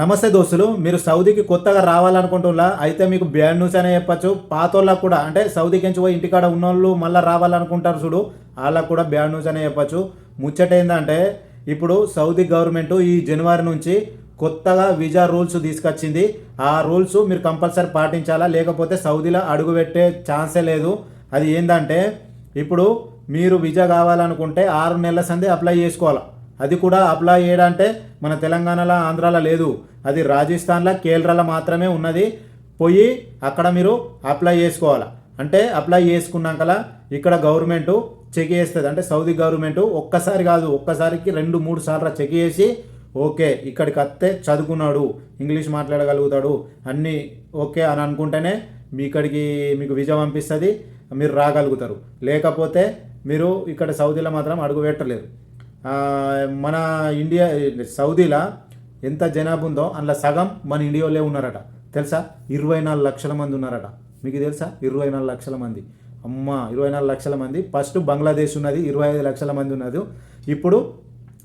నమస్తే దోస్తులు మీరు సౌదీకి కొత్తగా రావాలనుకుంటున్నా అయితే మీకు బ్యాడ్ న్యూస్ అనే చెప్పచ్చు. పాతోళ్ళకు కూడా అంటే సౌదీకి నుంచి పోయి ఇంటికాడ ఉన్నోళ్ళు మళ్ళీ రావాలనుకుంటారు చూడు వాళ్ళకు కూడా బ్యాడ్ న్యూస్ అనే చెప్పచ్చు. ముచ్చట ఏంటంటే ఇప్పుడు సౌదీ గవర్నమెంట్ ఈ జనవరి నుంచి కొత్తగా వీజా రూల్స్ తీసుకొచ్చింది. ఆ రూల్స్ మీరు కంపల్సరీ పాటించాలా? లేకపోతే సౌదీలో అడుగుపెట్టే ఛాన్సే లేదు. అది ఏంటంటే ఇప్పుడు మీరు వీజా కావాలనుకుంటే ఆరు నెలల సంది అప్లై చేసుకోవాలి? అది కూడా అప్లై చేయడంటే మన తెలంగాణలో ఆంధ్రాలో లేదు. అది రాజస్థాన్లో కేరళలో మాత్రమే ఉన్నది. పోయి అక్కడ మీరు అప్లై చేసుకోవాలి? అంటే అప్లై చేసుకున్నాకలా ఇక్కడ గవర్నమెంట్ చెక్ చేస్తుంది. అంటే సౌదీ గవర్నమెంట్ ఒక్కసారి కాదు ఒక్కసారికి రెండు మూడు సార్లు చెక్ చేసి ఓకే ఇక్కడికి వస్తే చదువుకున్నాడు ఇంగ్లీష్ మాట్లాడగలుగుతాడు అన్నీ ఓకే అని అనుకుంటేనే మీ ఇక్కడికి మీకు విజయం పంపిస్తుంది మీరు రాగలుగుతారు. లేకపోతే మీరు ఇక్కడ సౌదీలో మాత్రం అడుగు పెట్టలేరు. మన ఇండియా సౌదీలో ఎంత జనాభా ఉందో అందులో సగం మన ఇండియాలో ఉన్నారట. తెలుసా? ఇరవై నాలుగు లక్షల మంది ఉన్నారట. మీకు తెలుసా? ఇరవై నాలుగు లక్షల మంది. అమ్మ ఇరవై నాలుగు లక్షల మంది. ఫస్ట్ బంగ్లాదేశ్ ఉన్నది ఇరవై ఐదు లక్షల మంది ఉన్నది. ఇప్పుడు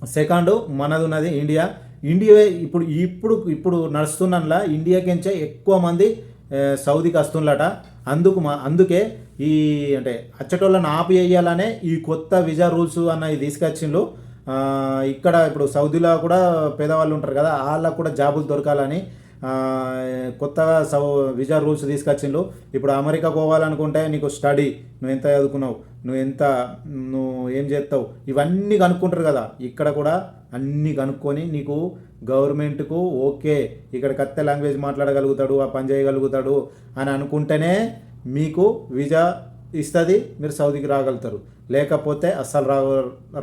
సెకండ్ మనది ఉన్నది ఇండియా. ఇండియా ఇప్పుడు ఇప్పుడు ఇప్పుడు నడుస్తున్నలా ఇండియాకించే ఎక్కువ మంది సౌదీకి వస్తున్నట అందుకు మా అందుకే ఈ అంటే అచ్చటోళ్ళని ఆపి వేయాలనే ఈ కొత్త విజా రూల్స్ అన్నవి తీసుకొచ్చిండ్రు. ఇక్కడ ఇప్పుడు సౌదీలో కూడా పేదవాళ్ళు ఉంటారు కదా వాళ్ళకు కూడా జాబులు దొరకాలని కొత్తగా సౌ విజా రూల్స్ తీసుకొచ్చిండ్రు. ఇప్పుడు అమెరికా పోవాలనుకుంటే నీకు స్టడీ నువ్వు ఎంత చదువుకున్నావు నువ్వు ఎంత నువ్వు ఏం చేస్తావు ఇవన్నీ కనుక్కుంటారు కదా. ఇక్కడ కూడా అన్నీ కనుక్కొని నీకు గవర్నమెంట్కు ఓకే ఇక్కడ కత్తే లాంగ్వేజ్ మాట్లాడగలుగుతాడు ఆ పని చేయగలుగుతాడు అని అనుకుంటేనే మీకు వీజా ఇస్తుంది మీరు సౌదీకి రాగలుగుతారు. లేకపోతే అస్సలు రా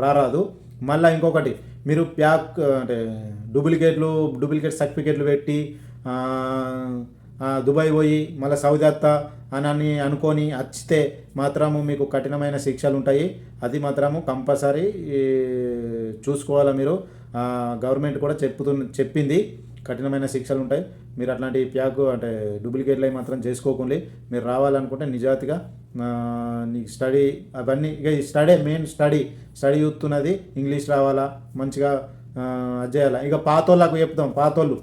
రారాదు. మళ్ళీ ఇంకొకటి మీరు ప్యాక్ అంటే డూప్లికేట్లు డూప్లికేట్ సర్టిఫికేట్లు పెట్టి దుబాయ్ పోయి మళ్ళీ సౌదీ అని అని అనుకొని వచ్చితే మాత్రము మీకు కఠినమైన శిక్షలు ఉంటాయి. అది మాత్రము కంపల్సరీ చూసుకోవాలి చూసుకోవాలా మీరు? గవర్నమెంట్ కూడా చెప్పుతు చెప్పింది. కఠినమైన శిక్షలు ఉంటాయి. మీరు అట్లాంటి ప్యాక్ అంటే డూప్లికేట్లు అవి మాత్రం చేసుకోకుండా. మీరు రావాలనుకుంటే నిజాతిగా నీకు స్టడీ అవన్నీ ఇక స్టడీ మెయిన్ స్టడీ స్టడీ చూస్తున్నది ఇంగ్లీష్ రావాలా మంచిగా అది చేయాలా. ఇక పాతోళ్ళకు చెప్తాం పాతోళ్ళు.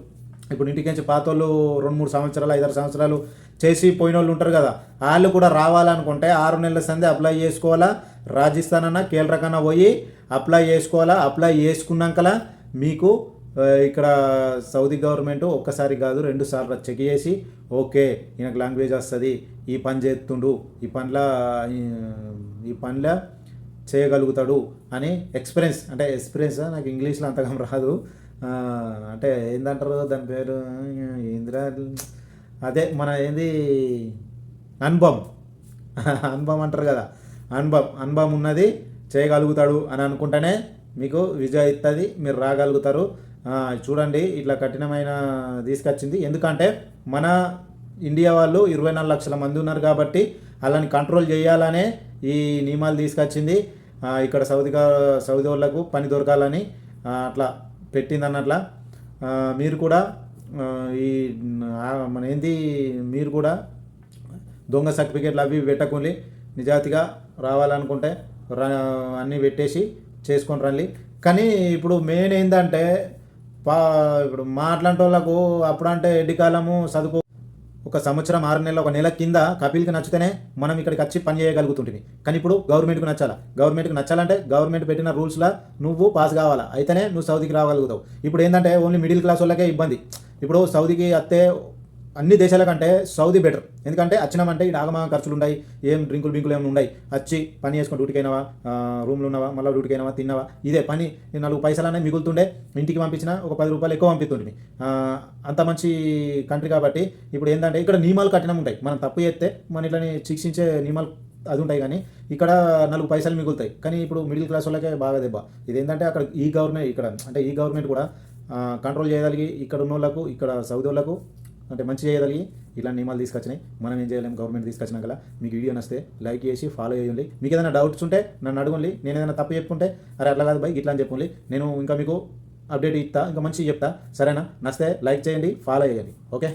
ఇప్పుడు ఇంటికి నుంచి పాతోళ్ళు రెండు మూడు సంవత్సరాలు ఐదారు సంవత్సరాలు చేసి పోయిన వాళ్ళు ఉంటారు కదా వాళ్ళు కూడా రావాలనుకుంటే ఆరు నెలల సందే అప్లై చేసుకోవాలా. రాజస్థాన్ అన్న కేరళ కన్నా పోయి అప్లై చేసుకోవాలా. అప్లై చేసుకున్నాకలా మీకు ఇక్కడ సౌదీ గవర్నమెంట్ ఒక్కసారి కాదు రెండు సార్లు చెక్ చేసి ఓకే ఈయనకు లాంగ్వేజ్ వస్తుంది ఈ పని చేస్తుండు ఈ పనుల ఈ పనుల చేయగలుగుతాడు అని ఎక్స్పీరియన్స్ అంటే ఎక్స్పీరియన్స్ నాకు ఇంగ్లీష్లో అంతగా రాదు. అంటే ఏందంటారు దాని పేరు ఏందిరా అదే మన ఏంది అనుభవం అనుభవం అంటారు కదా అనుభవం అనుభవం ఉన్నది చేయగలుగుతాడు అని అనుకుంటేనే మీకు విజయ ఇస్తుంది మీరు రాగలుగుతారు. చూడండి ఇట్లా కఠినమైన తీసుకొచ్చింది. ఎందుకంటే మన ఇండియా వాళ్ళు ఇరవై నాలుగు లక్షల మంది ఉన్నారు కాబట్టి వాళ్ళని కంట్రోల్ చేయాలనే ఈ నియమాలు తీసుకొచ్చింది. ఇక్కడ సౌదీ సౌదీ వాళ్ళకు పని దొరకాలని అట్లా పెట్టింది అన్నట్ల మీరు కూడా ఈ మన ఏంది మీరు కూడా దొంగ సర్టిఫికేట్లు అవి పెట్టకుండా నిజాతిగా రావాలనుకుంటే అన్నీ పెట్టేసి చేసుకొని రండి. కానీ ఇప్పుడు మెయిన్ ఏంటంటే పా ఇప్పుడు మా అట్లాంటి వాళ్ళకు అప్పుడంటే ఎడ్డికాలము చదువుకో ఒక సంవత్సరం ఆరు నెలలు ఒక నెల కింద కపిల్కి నచ్చితేనే మనం ఇక్కడికి వచ్చి పని చేయగలుగుతుంటుంది కానీ ఇప్పుడు గవర్నమెంట్కి నచ్చాలా? గవర్నమెంట్కి నచ్చాలంటే గవర్నమెంట్ పెట్టిన రూల్స్లో నువ్వు పాస్ కావాలా? అయితేనే నువ్వు సౌదీకి రాగలుగుతావు. ఇప్పుడు ఏంటంటే ఓన్లీ మిడిల్ క్లాస్ వాళ్ళకే ఇబ్బంది. ఇప్పుడు సౌదీకి వస్తే అన్ని దేశాల కంటే సౌదీ బెటర్. ఎందుకంటే వచ్చినామంటే ఈ ఆగమ ఖర్చులు ఉన్నాయి ఏం డ్రింకులు బింకులు ఏమి ఉన్నాయి? వచ్చి పని చేసుకొని డ్యూటీకి అయినావా ఉన్నావా? మళ్ళీ డ్యూటీకి అయినావా తిన్నావా? ఇదే పని నాలుగు పైసలు మిగులుతుండే. ఇంటికి పంపించినా ఒక పది రూపాయలు ఎక్కువ పంపిస్తుంటుంది అంత మంచి కంట్రీ కాబట్టి ఇప్పుడు ఏంటంటే ఇక్కడ నియమాలు కఠినం ఉంటాయి. మనం తప్పు చేస్తే మన ఇట్లని శిక్షించే నియమాలు అది ఉంటాయి కానీ ఇక్కడ నాలుగు పైసలు మిగులుతాయి. కానీ ఇప్పుడు మిడిల్ క్లాస్ వాళ్ళకే బాగా దెబ్బ. ఇదేంటంటే అక్కడ ఈ గవర్నమెంట్ ఇక్కడ అంటే ఈ గవర్నమెంట్ కూడా కంట్రోల్ చేయగలిగి ఇక్కడ ఉన్న వాళ్ళకు ఇక్కడ సౌదీ వాళ్ళకు అంటే మంచి చేయగలిగి ఇలా నియమాలు తీసుకొచ్చినాయి. మనం ఏం చేయలేము గవర్నమెంట్ తీసుకొచ్చినాక మీకు వీడియో నస్తే లైక్ చేసి ఫాలో చేయండి. మీకు ఏదైనా డౌట్స్ ఉంటే నన్ను అడగండి. నేను ఏదైనా తప్పు చెప్పుకుంటే అరే అట్లా కాదు బై ఇట్లా అని చెప్పండి. నేను ఇంకా మీకు అప్డేట్ ఇస్తా ఇంకా మంచిగా చెప్తా. సరేనా? నస్తే లైక్ చేయండి ఫాలో చేయండి. ఓకే